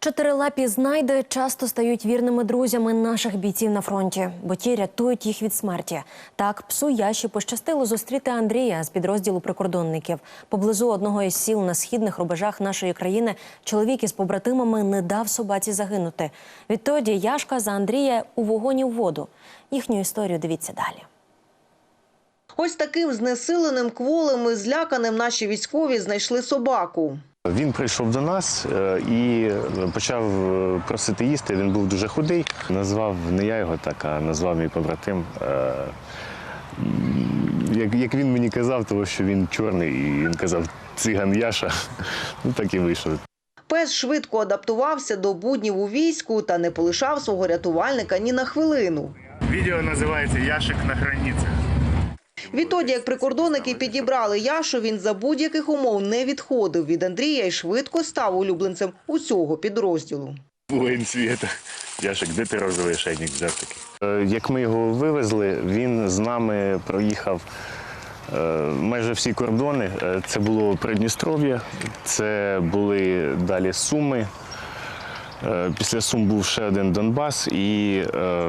Чотирилапі знайди часто стають вірними друзями наших бійців на фронті, бо ті рятують їх від смерті. Так, псу Яші пощастило зустріти Андрія з підрозділу прикордонників. Поблизу одного із сіл на східних рубежах нашої країни чоловік із побратимами не дав собаці загинути. Відтоді Яшка за Андрія у вогонь і в воду. Їхню історію дивіться далі. Ось таким знесиленим, кволим і зляканим наші військові знайшли собаку. Він прийшов до нас е, і почав е, просити їсти. Він був дуже худий. Назвав не я його так, а назвав мій побратим. Е, Як, як він мені казав, тому що він чорний, і він казав циган Яша. Ну так і вийшло. Пес швидко адаптувався до буднів у війську та не полишав свого рятувальника ні на хвилину. Відео називається Яшик на границі. Відтоді, як прикордонники підібрали Яшу, він за будь-яких умов не відходив від Андрія і швидко став улюбленцем усього підрозділу. Воїн світа. Яшик, де ти розовий шейник взяв такий? Е, Як ми його вивезли, він з нами проїхав е, майже всі кордони. Е, Це було Придністров'я, це були далі Суми. Е, Після Сум був ще один Донбас і е,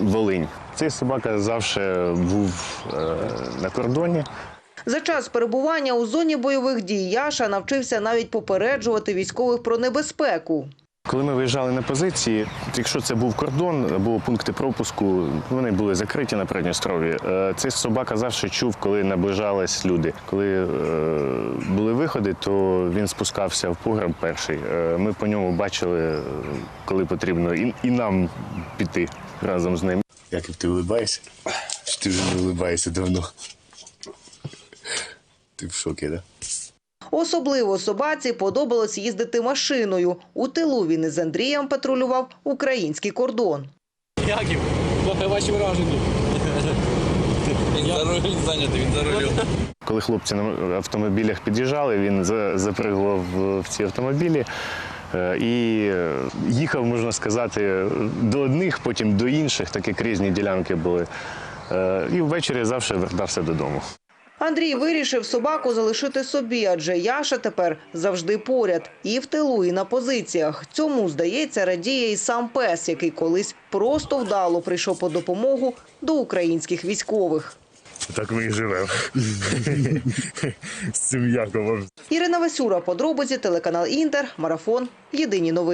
Волинь. Цей собака завжди був е, на кордоні. За час перебування у зоні бойових дій Яша навчився навіть попереджувати військових про небезпеку. Коли ми виїжджали на позиції, якщо це був кордон або пункти пропуску, вони були закриті на Придністров'ї. Е, Цей собака завжди чув, коли наближались люди. Коли е, були виходи, то він спускався в погреб перший. Е, Ми по ньому бачили, коли потрібно, і, і нам піти разом з ним. Як ти улибаєшся? Ти вже не улибаєшся давно? Ти в шокі, так? Да? Особливо собаці подобалось їздити машиною. У тилу він із Андрієм патрулював український кордон. Яків, ваші враження. Він за рулем зайнятий, він за рулем. Коли хлопці на автомобілях під'їжджали, він за- запригував в- ці автомобілі. е, І е, їхав, можна сказати, до одних, потім до інших, так як різні ділянки були. Е, І ввечері завжди вертався додому. Андрій вирішив собаку залишити собі, адже Яша тепер завжди поряд і в тилу, і на позиціях. Цьому, здається, радіє і сам пес, який колись просто вдало прийшов по допомогу до українських військових. Так ми і живемо. З цим Яковом. Ірина Васюра, подробиці, телеканал Інтер, марафон. Єдині новини.